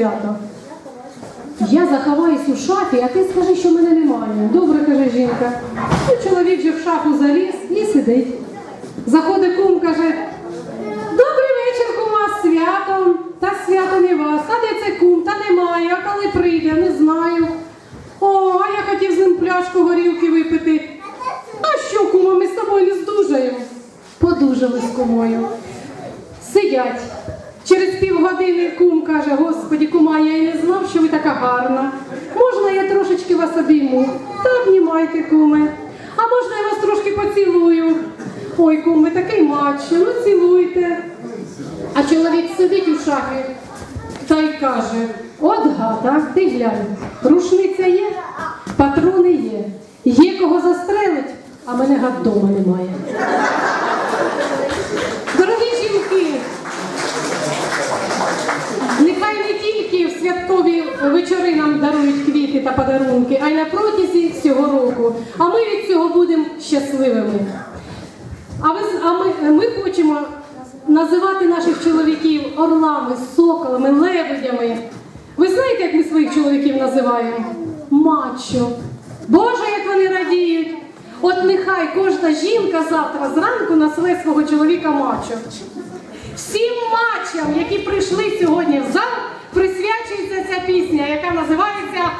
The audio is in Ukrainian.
свято. Я заховаюсь у шафі, а ти скажи, що мене немає. Добре, каже жінка. Ну, чоловік же в шафу заліз і сидить. Заходить кум, каже, добрий вечір, кума, з святом. Та свято не вас. А де це кум? Та немає. А коли прийде, не знаю. О, а я хотів з ним пляшку горілки випити. А що, кума, ми з тобою не здужаємо? Подужали з кумою. Сидять. Через півгодини кум каже, господі, кума, я й не знав, що ви така гарна. Можна я трошечки вас обійму? Та обнімайте, куме. А можна я вас трошки поцілую? Ой, кум, ви такий мачо, ну цілуйте. А чоловік сидить у шафі та й каже: от гада, ти глянь, рушниця є, патрони є, є кого застрелить, а мене гад дома немає. Дорогі жінки, нехай не тільки в святкові вечори нам дарують квіти та подарунки, а й на протязі всього року. А ми від цього будемо щасливими. А, ви, а ми, ми хочемо називати наших чоловіків орлами, соколами, лебедями. Ви знаєте, як ми своїх чоловіків називаємо? Мачо. Боже, як вони радіють! От нехай кожна жінка завтра зранку назве свого чоловіка мачо. Всім мачам, які прийшли сьогодні в зал, присвячується ця пісня, яка називається.